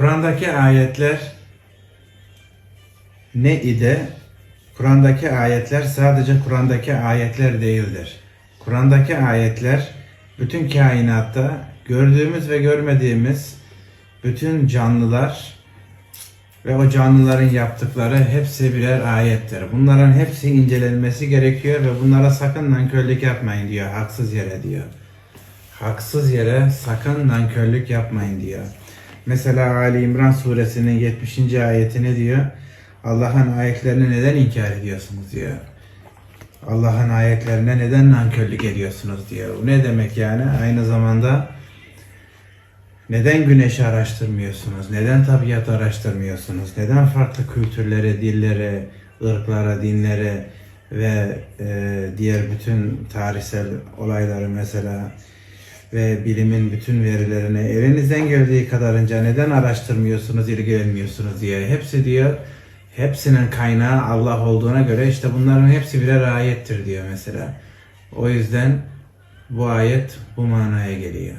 Kur'an'daki ayetler ne idi? Kur'an'daki ayetler sadece Kur'an'daki ayetler değildir. Kur'an'daki ayetler bütün kainatta gördüğümüz ve görmediğimiz bütün canlılar ve o canlıların yaptıkları hepsi birer ayettir. Bunların hepsi incelenmesi gerekiyor ve bunlara sakın nankörlük yapmayın diyor. Haksız yere diyor. Haksız yere sakın nankörlük yapmayın diyor. Mesela Ali İmran suresinin 70. ayeti ne diyor? Allah'ın ayetlerini neden inkar ediyorsunuz diyor. Allah'ın ayetlerine neden nankörlük ediyorsunuz diyor. Bu ne demek yani? Aynı zamanda neden güneşi araştırmıyorsunuz? Neden tabiatı araştırmıyorsunuz? Neden farklı kültürlere, dillere, ırklara, dinlere ve e, diğer bütün tarihsel olayları mesela ve bilimin bütün verilerini elinizden geldiği kadarınca neden araştırmıyorsunuz, ilgilenmiyorsunuz diye. Hepsi diyor, hepsinin kaynağı Allah olduğuna göre işte bunların hepsi birer ayettir diyor mesela. O yüzden bu ayet bu manaya geliyor.